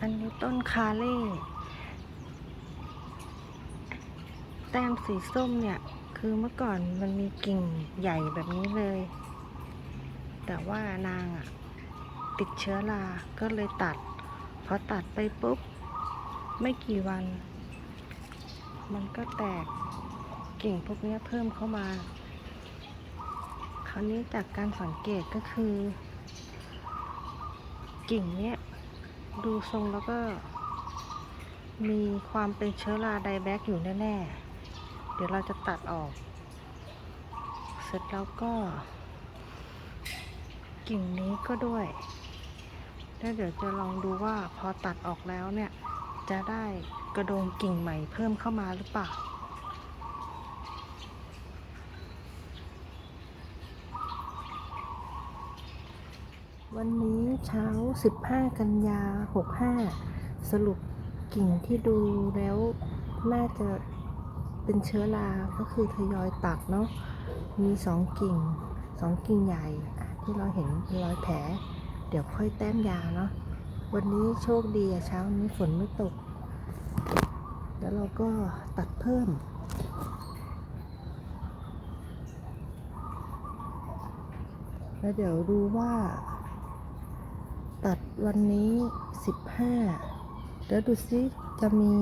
อันนี้ต้นคาเล่ แต้มสีส้มเนี่ย คือเมื่อก่อนมันมีกิ่งใหญ่แบบนี้เลย แต่ว่านางอะติดเชื้อรา ก็เลยตัด พอตัดไปปุ๊บ ไม่กี่วัน มันก็แตกกิ่งพวกนี้เพิ่มเข้ามา คราวนี้จากการสังเกตก็คือ กิ่งเนี้ย ดูทรงแล้วก็ มีความเป็นเชื้อราไดแบคอยู่แน่ ๆ เดี๋ยวเราจะตัดออก เสร็จแล้วก็ กิ่งนี้ก็ด้วยแล้วเดี๋ยวจะลองดูว่าพอตัดออกแล้วเนี่ย จะได้กระโดงกิ่งใหม่เพิ่มเข้ามาหรือเปล่า วันนี้เช้า 15 กันยา 65 สรุปกิ่งที่ดูแล้วน่าจะเป็นเชื้อราก็คือทยอยตัดเนาะมีสองกิ่งสองกิ่งใหญ่ที่เราเห็นรอยแผล เดี๋ยวค่อยแต้มยาเนาะวันนี้โชคดีเช้านี้ฝนไม่ตก แล้วเราก็ตัดเพิ่มแล้วเดี๋ยวดูว่า ตัดวันนี้ 15แล้วดูซิจะมี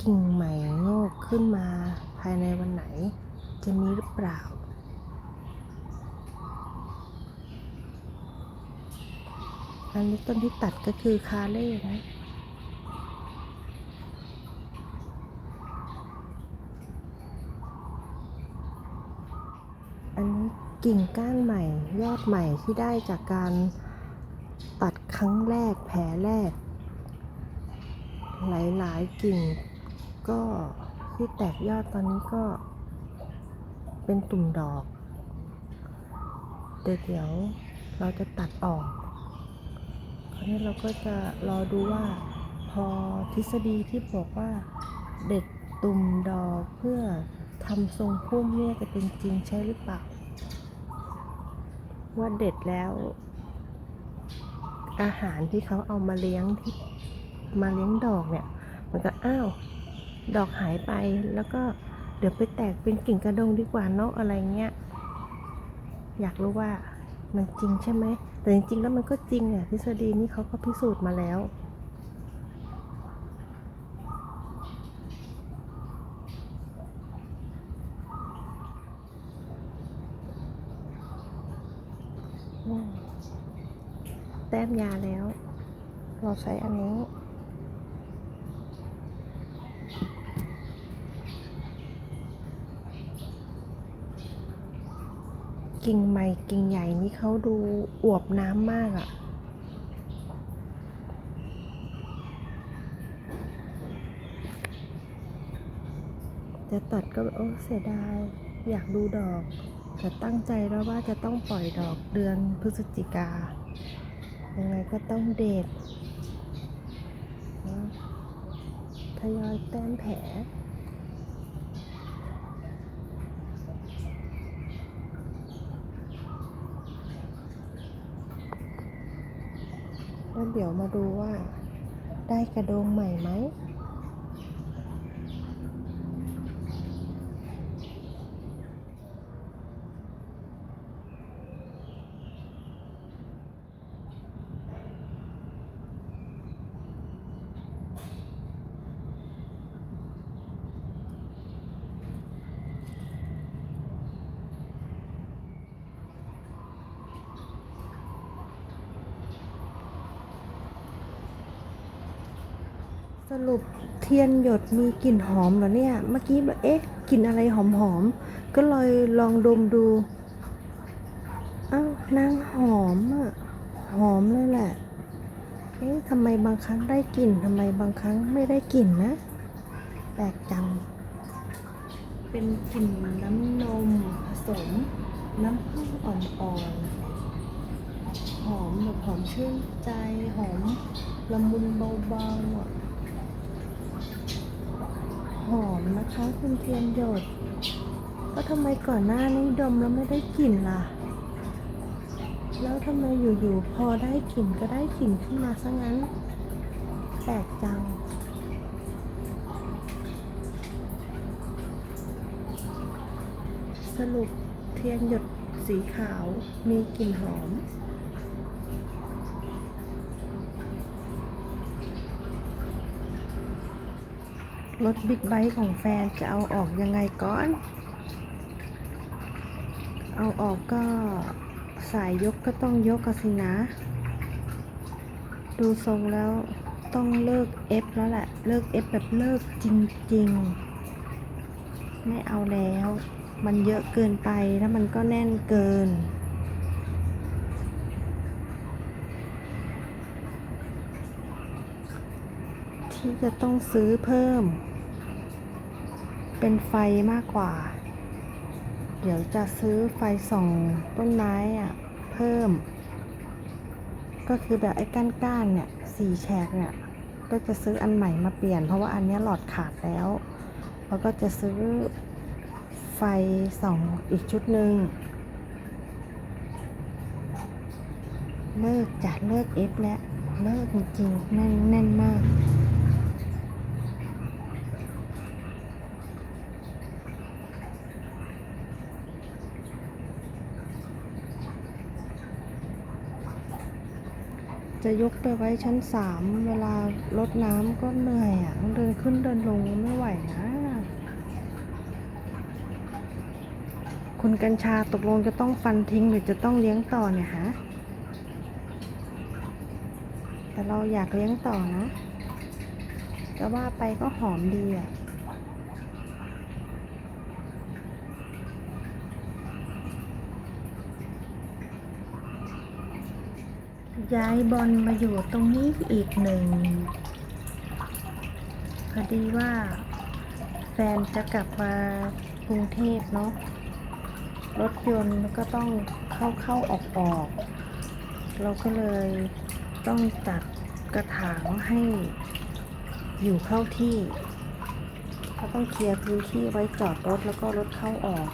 กิ่งใหม่งอกขึ้นมาภายในวันไหน จะมีหรือเปล่า อันนี้ต้นที่ตัดก็คือคาเล่นะ อันนี้ กิ่งก้านใหม่ ยอดใหม่ที่ได้จากการตัดครั้งแรกแผลแรก หลายๆกิ่งก็ที่แตกยอดตอนนี้ก็เป็นตุ่มดอกเดี๋ยวเราจะตัดออก คราวนี้เราก็จะรอดูว่า พอทฤษฎีที่บอกว่าเด็ดตุ่มดอกเพื่อทำทรงพุ่มเนี่ยจะเป็นจริงใช่หรือเปล่า ว่าเด็ดแล้ว อาหารที่เขาเอามาเลี้ยงที่มาเลี้ยงดอกเนี่ย มันก็อ้าวดอกหายไปแล้วก็เดี๋ยวไปแตกเป็นกิ่งกระดงดีกว่าเนาะอะไรเงี้ย อยากรู้ว่ามันจริงใช่ไหม แต่จริงๆแล้วมันก็จริงอะทฤษฎีนี้เขาก็พิสูจน์มาแล้ว อืม แต้มยาแล้ว เราใช้อันนี้ กิ่งใหม่กิ่งใหญ่นี่เขาดูอวบน้ำมากอะ่ะจะตัดก็โอ้เสียดาย อยากดูดอก แต่ตั้งใจแล้วว่าจะต้องปล่อยดอกเดือนพฤศจิกา ยังไงก็ต้องเด็ดนะทยอยแต้มแผลแล้วเดี๋ยวมาดูว่าได้กระโดงใหม่ไหม รุปเทียนหยดมีกลิ่นหอมเหรอเนี่ย เมื่อกี้แบบเอ๊ะกลิ่นอะไรหอมหอมๆก็เลยลองดมดูอ้าวนางหอมอะหอมเลยแหละ เอ๊ะทำไมบางครั้งได้กลิ่นทำไมบางครั้งไม่ได้กลิ่นนะแปลกจัง เป็นกลิ่นน้ำนมผสม น้ำผึ้งอ่อนๆหอมแบบหอมชื่นใจหอมละมุนเบาๆอะ หอมนะคะคุณเทียนหยด ก็ทำไมก่อนหน้านี้ดมแล้วไม่ได้กลิ่นล่ะ แล้วทำไมอยู่ๆพอได้กลิ่นก็ได้กลิ่นขึ้นมาซะงั้นแปลกจังสรุปเทียนหยดสีขาวมีกลิ่นหอม รถบิ๊กไบค์ของแฟนจะเอาออกยังไงก่อน เอาออกก็สายยกก็ต้องยกกสินะ ดูทรงแล้วต้องเลิกเอฟแล้วแหละ เลิกเอฟแบบเลิกจริงๆ ไม่เอาแล้ว มันเยอะเกินไปแล้วมันก็แน่นเกินที่จะต้องซื้อเพิ่ม เป็นไฟมากกว่า เดี๋ยวจะซื้อไฟส่องต้นไม้อะเพิ่ม ก็คือแบบไอ้ก้านๆเนี่ยสี่แฉกเนี่ยก็จะซื้ออันใหม่มาเปลี่ยน เพราะว่าอันนี้หลอดขาดแล้วแล้วก็จะซื้อไฟส่องอีกชุดหนึ่งเลิกจัดเลิกเอฟแล้ว เลิกจริงๆแน่นแน่นมาก จะยกไปไว้ชั้นสามเวลารดน้ำก็เหนื่อยอะต้องเดินขึ้นเดินลงไม่ไหวนะ คุณกัญชาตกลงจะต้องฟันทิ้งหรือจะต้องเลี้ยงต่อเนี่ยฮะ แต่เราอยากเลี้ยงต่อนะแต่ว่าไปก็หอมดีอะ ย้ายบอลมาอยู่ตรงนี้อีกหนึ่งพอดีว่า แฟนจะกลับมากรุงเทพเนาะรถยนต์ก็ต้องเข้าเข้าออกออกเราก็เลยต้องจัดกระถางให้อยู่เข้าที่ ก็ต้องเคลียร์พื้นที่ไว้จอดรถแล้วก็รถเข้าออก